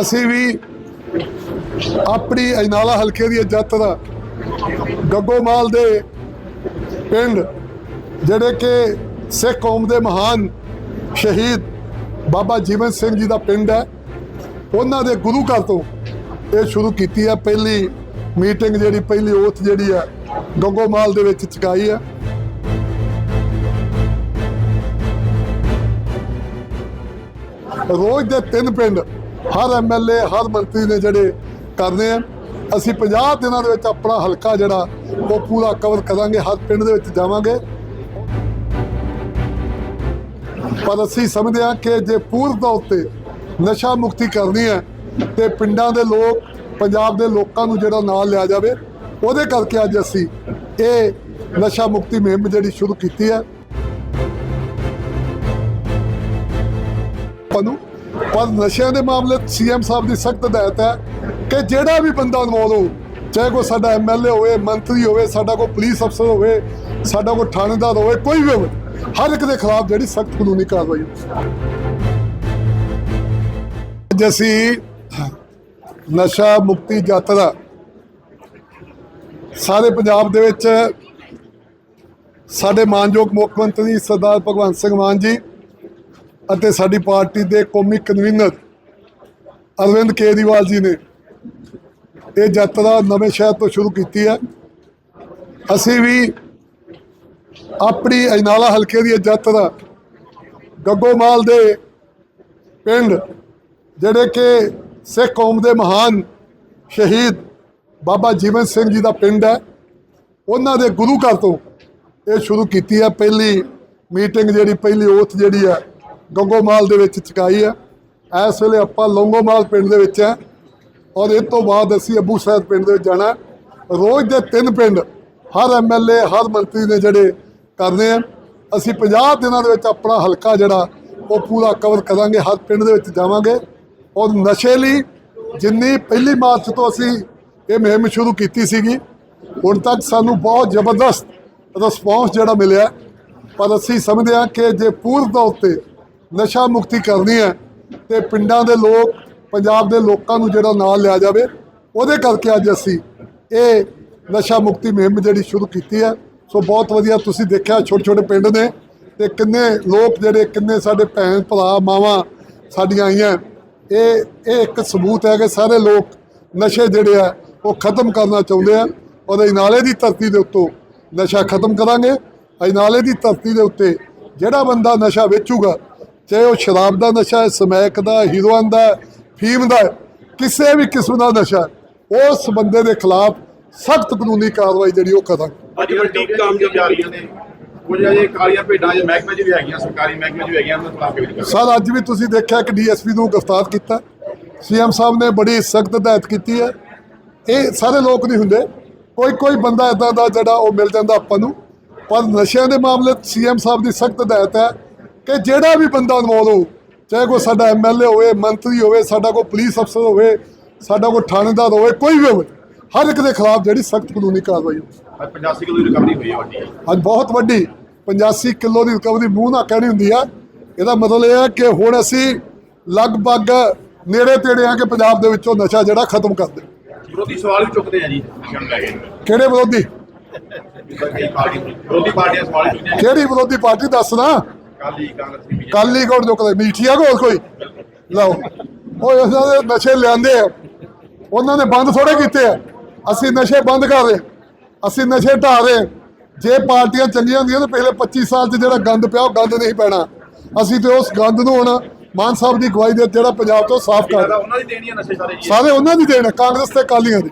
ਅਸੀਂ ਵੀ ਆਪਣੀ ਅਜਨਾਲਾ ਹਲਕੇ ਦੀ ਯਾਤਰਾ ਗੱਗੋਮਾਲ ਦੇ ਪਿੰਡ, ਜਿਹੜੇ ਕਿ ਸਿੱਖ ਕੌਮ ਦੇ ਮਹਾਨ ਸ਼ਹੀਦ ਬਾਬਾ ਜੀਵਨ ਸਿੰਘ ਜੀ ਦਾ ਪਿੰਡ ਹੈ, ਉਹਨਾਂ ਦੇ ਗੁਰੂ ਘਰ ਤੋਂ ਇਹ ਸ਼ੁਰੂ ਕੀਤੀ ਹੈ। ਪਹਿਲੀ ਮੀਟਿੰਗ ਜਿਹੜੀ, ਪਹਿਲੀ ਓਥ ਜਿਹੜੀ ਹੈ ਗੱਗੋਮਾਲ ਦੇ ਵਿੱਚ ਚੁਕਾਈ ਹੈ। ਰੋਜ਼ ਦੇ ਤਿੰਨ ਪਿੰਡ ਹਰ ਐਮਐਲਏ ਹਰ ਮੰਤਰੀ ਨੇ ਜਿਹੜੇ ਕਰਨੇ ਆ। ਅਸੀਂ 50 ਦਿਨਾਂ ਦੇ ਵਿੱਚ ਆਪਣਾ ਹਲਕਾ ਜਿਹੜਾ, ਉਹ ਪੂਰਾ ਕਵਰ ਕਰਾਂਗੇ, ਹਰ ਪਿੰਡ ਦੇ ਵਿੱਚ ਜਾਵਾਂਗੇ। ਪਰ ਅਸੀਂ ਸਮਝਦੇ ਹਾਂ ਕਿ ਜੇ ਪੂਰਨ ਤੌਰ ਤੇ ਨਸ਼ਾ ਮੁਕਤੀ ਕਰਨੀ ਹੈ, ਤੇ ਪਿੰਡਾਂ ਦੇ ਲੋਕ, ਪੰਜਾਬ ਦੇ ਲੋਕਾਂ ਨੂੰ ਜਿਹੜਾ ਨਾਲ ਲਿਆ ਜਾਵੇ, ਉਹਦੇ ਕਰਕੇ ਅੱਜ ਅਸੀਂ ਇਹ ਨਸ਼ਾ ਮੁਕਤੀ ਮੁਹਿੰਮ ਜਿਹੜੀ ਸ਼ੁਰੂ ਕੀਤੀ ਹੈ। ਆਪਾਂ ਨੂੰ ਪਰ ਨਸ਼ਿਆਂ ਦੇ ਮਾਮਲੇ ਸੀਐਮ ਸਾਹਿਬ ਦੀ ਸਖਤ ਹਦਾਇਤ ਹੈ ਕਿ ਜਿਹੜਾ ਵੀ ਬੰਦਾ ਇਨਵੋਲਵ ਹੋ ਚਾਹੇ ਕੋਈ ਸਾਡਾ ਐਮਐਲਏ ਹੋਵੇ, ਮੰਤਰੀ ਹੋਵੇ, ਸਾਡਾ ਕੋਈ ਪੁਲਿਸ ਅਫਸਰ ਹੋਵੇ, ਸਾਡਾ ਕੋਈ ਥਾਣੇਦਾਰ ਹੋਵੇ, ਕੋਈ ਵੀ ਹੋਵੇ, ਹਰ ਇੱਕ ਦੇ ਖਿਲਾਫ ਜਿਹੜੀ ਸਖਤ ਕਾਨੂੰਨੀ ਕਾਰਵਾਈ ਅੱਜ ਅਸੀਂ ਨਸ਼ਾ ਮੁਕਤੀ ਯਾਤਰਾ ਸਾਰੇ ਪੰਜਾਬ ਦੇ ਵਿੱਚ ਸਾਡੇ ਮਾਨਯੋਗ ਮੁੱਖ ਮੰਤਰੀ ਸਰਦਾਰ ਭਗਵੰਤ ਸਿੰਘ ਮਾਨ ਜੀ ਅਤੇ ਸਾਡੀ ਪਾਰਟੀ ਦੇ ਕੌਮੀ ਕਨਵੀਨਰ ਅਰਵਿੰਦ ਕੇਜਰੀਵਾਲ ਜੀ ਨੇ ਇਹ ਯਾਤਰਾ ਨਵੇਂ ਸ਼ਹਿਰ ਤੋਂ ਸ਼ੁਰੂ ਕੀਤੀ ਹੈ। ਅਸੀਂ ਵੀ ਆਪਣੀ ਅਜਨਾਲਾ ਹਲਕੇ ਦੀ ਯਾਤਰਾ ਗੱਗੋਮਾਲ ਦੇ ਪਿੰਡ, ਜਿਹੜੇ ਕਿ ਸਿੱਖ ਕੌਮ ਦੇ ਮਹਾਨ ਸ਼ਹੀਦ ਬਾਬਾ ਜੀਵਨ ਸਿੰਘ ਜੀ ਦਾ ਪਿੰਡ ਹੈ, ਉਹਨਾਂ ਦੇ ਗੁਰੂ ਘਰ ਤੋਂ ਇਹ ਸ਼ੁਰੂ ਕੀਤੀ ਹੈ। ਪਹਿਲੀ ਮੀਟਿੰਗ ਜਿਹੜੀ, ਪਹਿਲੀ ਓਥ ਜਿਹੜੀ ਹੈ ਗੰਗੋਮਾਲ ਦੇ ਵਿੱਚ ਚੁਕਾਈ ਹੈ। ਇਸ ਵੇਲੇ ਆਪਾਂ ਲੌਂਗੋਮਾਲ ਪਿੰਡ ਦੇ ਵਿੱਚ ਹੈ ਔਰ ਇਹ ਤੋਂ ਬਾਅਦ ਅਸੀਂ ਅਬੂ ਸਾਹਿਬ ਪਿੰਡ ਦੇ ਵਿੱਚ ਜਾਣਾ ਰੋਜ਼ ਦੇ ਤਿੰਨ ਪਿੰਡ ਹਰ ਐਮਐਲਏ ਹਰ ਮੰਤਰੀ ਨੇ ਜਿਹੜੇ ਕਰਨੇ ਆ। ਅਸੀਂ 50 ਦਿਨਾਂ ਦੇ ਵਿੱਚ ਆਪਣਾ ਹਲਕਾ ਜਿਹੜਾ, ਉਹ ਪੂਰਾ ਕਵਰ ਕਰਾਂਗੇ, ਹਰ ਪਿੰਡ ਦੇ ਵਿੱਚ ਜਾਵਾਂਗੇ। ਔਰ ਨਸ਼ੇ ਲਈ ਜਿੰਨੀ ਪਹਿਲੀ ਮਾਰਚ ਤੋਂ ਅਸੀਂ ਇਹ ਮੁਹਿੰਮ ਸ਼ੁਰੂ ਕੀਤੀ ਸੀਗੀ, ਹੁਣ ਤੱਕ ਸਾਨੂੰ ਬਹੁਤ ਜ਼ਬਰਦਸਤ ਰਿਸਪੌਂਸ ਜਿਹੜਾ ਮਿਲਿਆ। ਪਰ ਅਸੀਂ ਸਮਝਦੇ ਹਾਂ ਕਿ ਜੇ ਪੂਰਨ ਤੌਰ ਤੇ ਨਸ਼ਾ ਮੁਕਤੀ ਕਰਨੀ ਹੈ ਤੇ ਪਿੰਡਾਂ ਦੇ ਲੋਕ, ਪੰਜਾਬ ਦੇ ਲੋਕਾਂ ਨੂੰ ਜਿਹੜਾ ਨਾਲ ਲਿਆ ਜਾਵੇ, ਉਹਦੇ ਕਰਕੇ ਅੱਜ ਅਸੀਂ ਇਹ ਨਸ਼ਾ ਮੁਕਤੀ ਮੁਹਿੰਮ ਜਿਹੜੀ ਸ਼ੁਰੂ ਕੀਤੀ ਹੈ। ਸੋ ਬਹੁਤ ਵਧੀਆ ਤੁਸੀਂ ਦੇਖਿਆ ਛੋਟੇ ਛੋਟੇ ਪਿੰਡ ਨੇ ਤੇ ਕਿੰਨੇ ਲੋਕ ਜਿਹੜੇ, ਕਿੰਨੇ ਸਾਡੇ ਭੈਣ ਭਰਾ, ਮਾਵਾਂ ਸਾਡੀਆਂ ਆਈਆਂ। ਇਹ ਇਹ ਇੱਕ ਸਬੂਤ ਹੈ ਕਿ ਸਾਰੇ ਲੋਕ ਨਸ਼ੇ ਜਿਹੜੇ ਆ, ਉਹ ਖਤਮ ਕਰਨਾ ਚਾਹੁੰਦੇ ਆ ਔਰ ਨਾਲੇ ਦੀ ਧਰਤੀ ਦੇ ਉੱਤੋਂ ਨਸ਼ਾ ਖਤਮ ਕਰਾਂਗੇ। ਅਜਨਾਲੇ ਦੀ ਧਰਤੀ ਦੇ ਉੱਤੇ ਜਿਹੜਾ ਬੰਦਾ ਨਸ਼ਾ ਵੇਚੂਗਾ ਚਾਹੇ ਉਹ ਸ਼ਰਾਬ ਦਾ ਨਸ਼ਾ ਹੈ ਸਮੈਕ ਦਾ ਹੀਰੋਇਨ ਦਾ ਫੀਮ ਦਾ ਕਿਸੇ ਵੀ ਕਿਸਮ ਦਾ ਨਸ਼ਾ ਉਸ ਬੰਦੇ ਦੇ ਖਿਲਾਫ ਸਖਤ ਕਾਨੂੰਨੀ ਕਾਰਵਾਈ ਜਿਹੜੀ ਉਹ ਕਰਾਂਗੇ। ਅੱਜ ਵੱਡੀ ਕਾਮਯਾਬੀ ਆ ਰਹੀਆਂ ਨੇ ਕੁਝ ਅਜੇ ਕਾਲੀਆਂ ਭੇਡਾਂ ਜੇ ਮਹਿਕਮੇ 'ਚ ਵੀ ਹੈਗੀਆਂ ਸਰਕਾਰੀ ਮਹਿਕਮੇ 'ਚ ਵੀ ਹੈਗੀਆਂ ਉਹਨਾਂ ਖਿਲਾਫ ਕਰ ਸਰ ਅੱਜ ਵੀ ਤੁਸੀਂ ਦੇਖਿਆ ਕਿ ਡੀਐਸਪੀ ਨੂੰ ਗ੍ਰਿਫਤਾਰ ਕੀਤਾ। ਸੀਐਮ ਸਾਹਿਬ ਨੇ ਬੜੀ ਸਖਤ ਹਦਾਇਤ ਕੀਤੀ ਹੈ। ਇਹ ਸਾਰੇ ਲੋਕ ਨਹੀਂ ਹੁੰਦੇ। ਕੋਈ ਕੋਈ ਬੰਦਾ ਇਦਾਂ ਦਾ ਜਿਹੜਾ ਉਹ ਮਿਲ ਜਾਂਦਾ ਆਪਾਂ ਨੂੰ। ਪਰ ਨਸ਼ਿਆਂ ਦੇ ਮਾਮਲੇ ਸੀਐਮ ਸਾਹਿਬ ਦੀ ਸਖਤ ਹਦਾਇਤ ਹੈ। ਕਿ ਜਿਹੜਾ ਵੀ ਬੰਦਾ ਇਨਵੋਲਵ ਹੋ ਚਾਹੇ ਕੋਈ ਸਾਡਾ ਐਮਐਲਏ ਹੋਵੇ ਮੰਤਰੀ ਹੋਵੇ ਸਾਡਾ ਕੋਈ ਪੁਲਿਸ ਅਫਸਰ ਹੋਵੇ ਸਾਡਾ ਕੋਈ ਥਾਣੇਦਾਰ ਹੋਵੇ ਕੋਈ ਵੀ ਹੋਵੇ ਹਰ ਇੱਕ ਦੇ ਖਿਲਾਫ ਜਿਹੜੀ ਸਖਤ ਕਾਨੂੰਨੀ ਕਾਰਵਾਈ ਅੱਜ 85 ਕਿਲੋ ਦੀ ਰਿਕਵਰੀ ਹੋਈ ਹੈ ਵੱਡੀ। ਅੱਜ ਬਹੁਤ ਵੱਡੀ 85 ਕਿਲੋ ਦੀ ਰਿਕਵਰੀ ਮੂੰਹ ਨਾਲ ਕਹਿਣੀ ਹੁੰਦੀ ਆ। ਇਹਦਾ ਮਤਲਬ ਇਹ ਹੈ ਕਿ ਹੁਣ ਅਸੀਂ ਲਗਭਗ ਨੇੜੇ ਤੇੜੇ ਆ ਕਿ ਪੰਜਾਬ ਦੇ ਵਿੱਚੋਂ ਨਸ਼ਾ ਜਿਹੜਾ ਖਤਮ ਕਰ ਦੇ ਵਿਰੋਧੀ ਸਵਾਲ ਵੀ ਚੁੱਕਦੇ ਆ ਜੀ। ਕਿਹੜੇ ਵਿਰੋਧੀ? ਪਾਰਟੀ ਵਿਰੋਧੀ ਸਵਾਲ ਨੇ ਕਿਹੜੀ ਵਿਰੋਧੀ ਪਾਰਟੀ ਦੱਸ ਨਾ। ਕਾਲੀ ਕਾਂਗਰਸੀ ਬੀਜੇਪੀ। ਕਾਲੀ ਕੋਟ ਜੋ ਕਦੇ ਮੀਠੀਆ ਕੋਲ ਕੋਈ? ਲਓ। ਉਹ ਇਹਨਾਂ ਦੇ ਨਸ਼ੇ ਲਿਆਂਦੇ ਆ। ਉਹਨਾਂ ਨੇ ਬੰਦ ਥੋੜੇ ਕੀਤੇ ਆ। ਅਸੀਂ ਨਸ਼ੇ ਬੰਦ ਕਰ ਰਹੇ। ਅਸੀਂ ਨਸ਼ੇ ਢਾ ਰਹੇ। ਜੇ ਪਾਰਟੀਆਂ ਚੰਗੀਆਂ ਹੁੰਦੀਆਂ ਤਾਂ ਪਹਿਲੇ 25 ਸਾਲ 'ਚ ਜਿਹੜਾ ਗੰਦ ਪਿਆ ਉਹ ਗੰਦ ਨਹੀਂ ਪੈਣਾ। ਅਸੀਂ ਤੇ ਉਸ ਗੰਦ ਨੂੰ ਹੁਣ ਮਾਨ ਸਾਹਿਬ ਦੀ ਗਵਾਹੀ ਦੇ ਜਿਹੜਾ ਪੰਜਾਬ ਤੋਂ ਸਾਫ਼ ਕਰ ਉਹਨਾਂ ਦੀ ਦੇਣੀ ਹੈ ਨਸ਼ੇ ਸਾਰੇ ਜੀ। ਸਾਰੇ ਉਹਨਾਂ ਦੀ ਦੇਣ ਕਾਂਗਰਸ ਤੇ ਅਕਾਲੀਆਂ ਦੀ।